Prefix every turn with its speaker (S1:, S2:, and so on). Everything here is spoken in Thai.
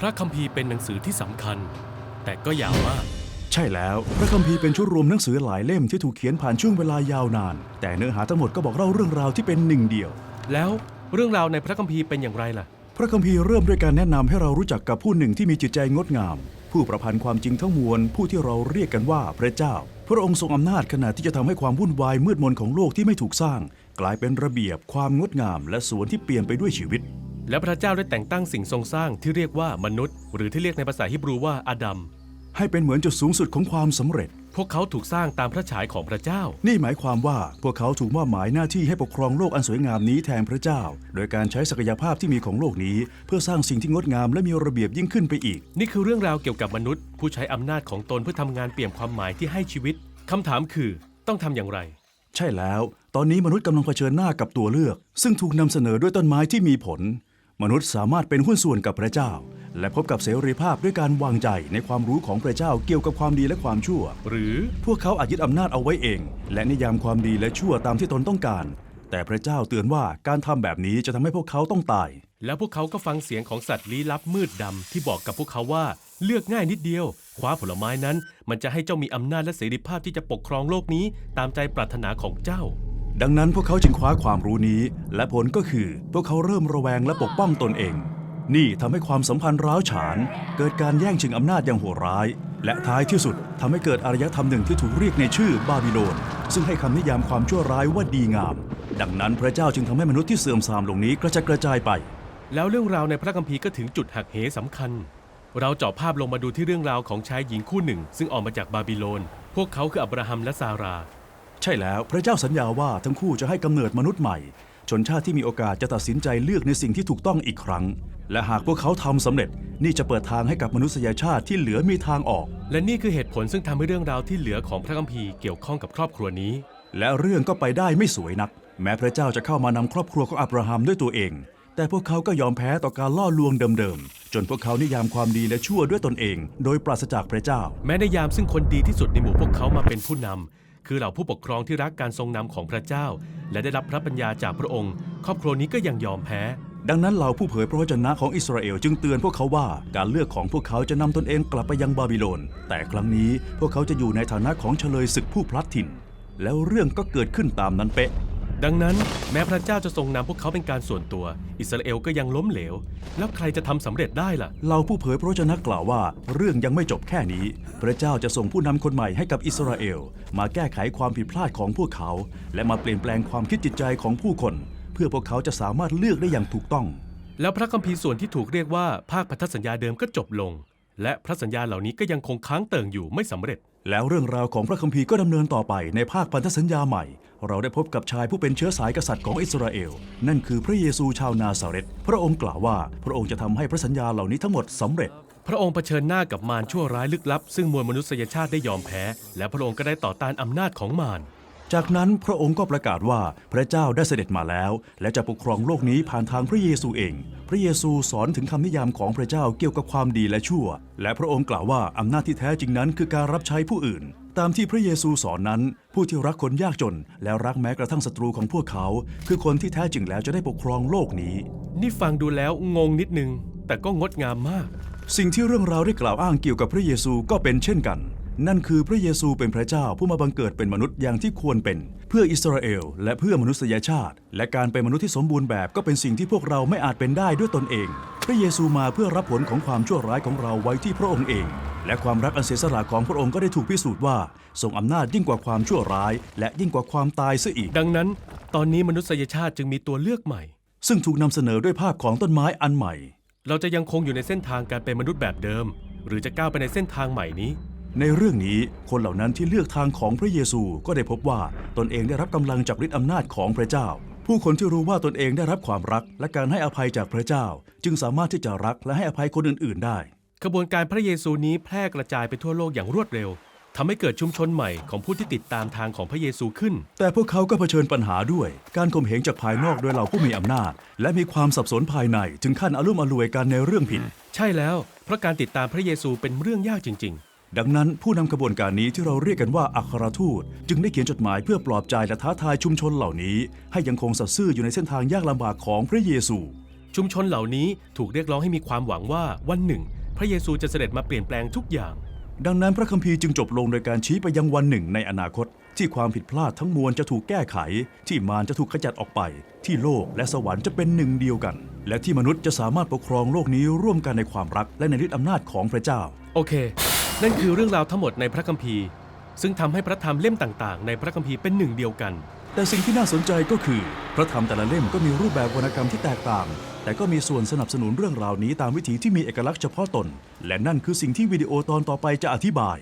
S1: พระคัมภีร์เป็นหนังสือที่สำคัญ แต่ก็ยาวมาก
S2: ใช่แล้ว พระคัมภีร์เป็นชุดรวมหนังสือหลายเล่มที่ถูกเขียนผ่านช่วงเวลายาวนาน แต่เนื้อหาทั้งหมดก็บอกเล่าเรื่องราวที่เป็นหนึ่งเดียว
S1: แล้วเรื่องราวในพระคัมภีร์เป็นอย่างไรล่ะ
S2: พระคัมภีร์เริ่มด้วยการแนะนำให้เรารู้จักกับผู้หนึ่งที่มีจิตใจงดงาม ผู้ประพันธ์ความจริงทั้งมวล ผู้ที่เราเรียกกันว่าพระเจ้า พระองค์ทรงอำนาจขณะที่จะทำให้ความวุ่นวายมืดมนของโลกที่ไม่ถูกสร้าง กลายเป็นระเบียบความงดงาม และสวนที่เปลี่ยนไปด้วยชีวิต
S1: และพระเจ้าได้แต่งตั้งสิ่งทรงสร้างที่เรียกว่ามนุษย์ หรือที่เรียกในภาษาฮิบรูว่าอาดัม
S2: ให้เป็นเหมือนจุดสูงสุดของความสำเร็จ
S1: พวกเขาถูกสร้างตามพระฉายของพระเจ้า
S2: นี่หมายความว่าพวกเขาถูกมอบหมายหน้าที่ให้ปกครองโลกอันสวยงามนี้แทนพระเจ้า โดยการใช้ศักยภาพที่มีของโลกนี้ เพื่อสร้างสิ่งที่งดงามและมีระเบียบยิ่งขึ้นไปอีก
S1: นี่คือเรื่องราวเกี่ยวกับมนุษย์ ผู้ใช้อำนาจของตนเพื่อทำงานเปี่ยมความหมายที่ให้ชีวิตคำถามคือต้องทำอย่างไร
S2: ใช่แล้ว ตอนนี้มนุษย์กำลังเผชิญหน้ากับตัวเลือก ซึ่งถูกนำเสนอด้วยต้นไม้ที่มีผล มนุษย์สามารถเป็นหุ้นส่วนกับพระเจ้า และพบกับเสรีภาพด้วยการวางใจในความรู้ของพระเจ้าเกี่ยวกับความดีและความชั่ว
S1: หรือ
S2: พวกเขาอาจยึดอำนาจเอาไว้เอง และนิยามความดีและชั่วตามที่ตนต้องการ แต่พระเจ้าเตือนว่าการทำแบบนี้จะทำให้พวกเขาต้องตาย
S1: แล้วพวกเขาก็ฟังเสียงของสัตว์ลี้ลับมืดดำที่บอกกับพวกเขาว่าเลือกง่ายนิดเดียว คว้าผลไม้นั้น มันจะให้เจ้ามีอำนาจและเสรีภาพที่จะปกครองโลกนี้ ตามใจปรารถนาของเจ้า
S2: ดังนั้นพวกเขาจึงคว้าความรู้นี้ และผลก็คือพวกเขาเริ่มระแวงและปกป้องตนเอง นี่ทำให้ความสัมพันธ์ร้าวฉาน เกิดการแย่งชิงอำนาจอย่างโหดร้าย และท้ายที่สุดทำให้เกิดอารยธรรมหนึ่งที่ถูกเรียกในชื่อบาบิโลนซึ่งให้คำนิยามความชั่วร้ายว่าดีงาม ดังนั้นพระเจ้าจึงทำให้มนุษย์ที่เสื่อมทรามลงนี้กระจัดกระจายไป
S1: แล้วเรื่องราวในพระคัมภีร์ก็ถึงจุดหักเหสำคัญ เราเจาะภาพลงมาดูที่เรื่องราวของชายหญิงคู่หนึ่ง ซึ่งออกมาจากบาบิโลน พวกเขาคืออับราฮัมและซารา
S2: ใช่แล้วพระเจ้าสัญญาว่าทั้งคู่จะให้กำเนิดมนุษย์ใหม่ ชนชาติที่มีโอกาสจะตัดสินใจเลือกในสิ่งที่ถูกต้องอีกครั้ง และหากพวกเขาทำสำเร็จนี่จะเปิดทางให้กับมนุษยชาติที่เหลือมีทางออก
S1: และนี่คือเหตุผลซึ่งทำให้เรื่องราวที่เหลือของพระคัมภีร์เกี่ยวข้องกับครอบครัวนี้
S2: และเรื่องก็ไปได้ไม่สวยนัก แม้พระเจ้าจะเข้ามานำครอบครัวของอับราฮัมด้วยตัวเอง แต่พวกเขาก็ยอมแพ้ต่อการล่อลวงเดิมๆ จนพวกเขานิยามความดีและชั่วด้วยตนเอง โดยปราศจากพระเจ้า
S1: แม้ในยามซึ่งคนดีที่สุดในหมู่พวกเขามาเป็นผู้นำ คือเหล่าผู้ปกครองที่รักการทรงนำของพระเจ้า และได้รับพระปัญญาจากพระองค์ ครอบครัวนี้ก็ยังยอมแพ้
S2: ดังนั้นเหล่าผู้เผยพระวจนะของอิสราเอลจึงเตือนพวกเขาว่าการเลือกของพวกเขาจะนำตนเองกลับไปยังบาบิโลน แต่ครั้งนี้พวกเขาจะอยู่ในฐานะของเฉลยศึกผู้พลัดถิ่น แล้วเรื่องก็เกิดขึ้นตามนั้นเป๊ะ
S1: ดังนั้นแม้พระเจ้าจะทรงนำพวกเขาเป็นการส่วนตัว อิสราเอลก็ยังล้มเหลว แล้วใครจะทำสำเร็จได้ล่ะ
S2: เราผู้เผยพระวจนะกล่าวว่า เรื่องยังไม่จบแค่นี้ พระเจ้าจะส่งผู้นำคนใหม่ให้กับอิสราเอล มาแก้ไขความผิดพลาดของพวกเขา และมาเปลี่ยนแปลงความคิดจิตใจของผู้คน เพื่อพวกเขาจะสามารถเลือกได้อย่างถูกต้อง
S1: แล้วพระคัมภีร์ส่วนที่ถูกเรียกว่าภาคพันธสัญญาเดิมก็จบลง และพระสัญญาเหล่านี้ก็ยังคงค้างเติ่งอยู่ไม่สำเร็จ
S2: แล้วเรื่องราวของพระคัมภีร์ก็ดำเนินต่อไปในภาคพันธสัญญาใหม่ เราได้พบกับชายผู้เป็นเชื้อสายกษัตริย์ของอิสราเอล นั่นคือพระเยซูชาวนาซาเรตพระองค์กล่าวว่าพระองค์จะทำให้พระสัญญาเหล่านี้ทั้งหมดสำเร็จ
S1: พระองค์เผชิญหน้ากับมารชั่วร้ายลึกลับ ซึ่งมวลมนุษยชาติได้ยอมแพ้ และพระองค์ก็ได้ต่อต้านอำนาจของมาร
S2: จากนั้นพระองค์ก็ประกาศว่าพระเจ้าได้เสด็จมาแล้ว และจะปกครองโลกนี้ผ่านทางพระเยซูเอง พระเยซูสอนถึงคำนิยามของพระเจ้าเกี่ยวกับความดีและชั่ว และพระองค์กล่าวว่าอำนาจที่แท้จริงนั้นคือการรับใช้ผู้อื่น ตามที่พระเยซูสอนนั้น ผู้ที่รักคนยากจน และรักแม้กระทั่งศัตรูของพวกเขา คือคนที่แท้จริงแล้วจะได้ปกครองโลกนี้
S1: นี่ฟังดูแล้วงงนิดนึงแต่ก็งดงามมาก
S2: สิ่งที่เรื่องราวได้กล่าวอ้างเกี่ยวกับพระเยซูก็เป็นเช่นกัน นั่นคือพระเยซูเป็นพระเจ้าผู้มาบังเกิดเป็นมนุษย์อย่างที่ควรเป็น เพื่ออิสราเอล และเพื่อมนุษยชาติ และการเป็นมนุษย์ที่สมบูรณ์แบบก็เป็นสิ่งที่พวกเราไม่อาจเป็นได้ด้วยตนเอง พระเยซูมาเพื่อรับผลของความชั่วร้ายของเราไว้ที่พระองค์เอง และความรักอันเสียสละของพระองค์ก็ได้ถูกพิสูจน์ว่าทรงอำนาจยิ่งกว่าความชั่วร้าย และยิ่งกว่าความตายเสียอีก
S1: ดังนั้น ตอนนี้มนุษยชาติจึงมีตัวเลือกใหม่
S2: ซึ่งถูกนำเสนอด้วยภาพของต้นไม้อันใหม่
S1: เราจะยังคงอยู่ในเส้นทางการเป็นมนุษย์แบบเดิม หรือจะก้าวไปในเส้นทางใหม่นี้
S2: ในเรื่องนี้คนเหล่านั้นที่เลือกทางของพระเยซูก็ได้พบว่าตนเองได้รับกำลังจากฤทธิอำนาจของพระเจ้า ผู้คนที่รู้ว่าตนเองได้รับความรักและการให้อภัยจากพระเจ้า จึงสามารถที่จะรักและให้อภัยคนอื่น ๆ ได้
S1: ขบวนการพระเยซูนี้แพร่กระจายไปทั่วโลกอย่างรวดเร็วทำให้เกิดชุมชนใหม่ของผู้ที่ติดตามทางของพระเยซูขึ้น
S2: แต่พวกเขาก็เผชิญปัญหาด้วย การข่มเหงจากภายนอกโดยเหล่าผู้มีอำนาจ และมีความสับสนภายในถึงขั้นอารมณ์อรวยกันในเรื่องผิด
S1: ใช่แล้ว เพราะการติดตามพระเยซูเป็นเรื่องยากจริง
S2: ดังนั้นผู้นำขบวนการนี้ที่เราเรียกกันว่าอัครทูต จึงได้เขียนจดหมายเพื่อปลอบใจและท้าทายชุมชนเหล่านี้ ให้ยังคงสัตย์ซื่ออยู่ในเส้นทางยากลำบากของพระเยซู
S1: ชุมชนเหล่านี้ถูกเรียกร้องให้มีความหวังว่าวันหนึ่ง พระเยซูจะเสด็จมาเปลี่ยนแปลงทุกอย่าง
S2: ดังนั้นพระคัมภีร์จึงจบลงโดยการชี้ไปยังวันหนึ่งในอนาคต ที่ความผิดพลาดทั้งมวลจะถูกแก้ไข ที่มารจะถูกขจัดออกไป ที่โลกและสวรรค์จะเป็นหนึ่งเดียวกัน และที่มนุษย์จะสามารถปกครองโลกนี้ร่วมกันในความรักและในฤทธิอำนาจของพระเจ้า
S1: โอเค นั่นคือเรื่องราวทั้งหมดในพระคัมภีร์ ซึ่งทำให้พระธรรมเล่มต่างๆ ในพระคัมภีร์เป็นหนึ่งเดียวกัน
S2: แต่สิ่งที่น่าสนใจก็คือ พระธรรมแต่ละเล่มก็มีรูปแบบวรรณกรรมที่แตกต่าง แต่ก็มีส่วนสนับสนุนเรื่องราวนี้ตามวิถีที่มีเอกลักษณ์เฉพาะตน และนั่นคือสิ่งที่วิดีโอตอนต่อไปจะอธิบาย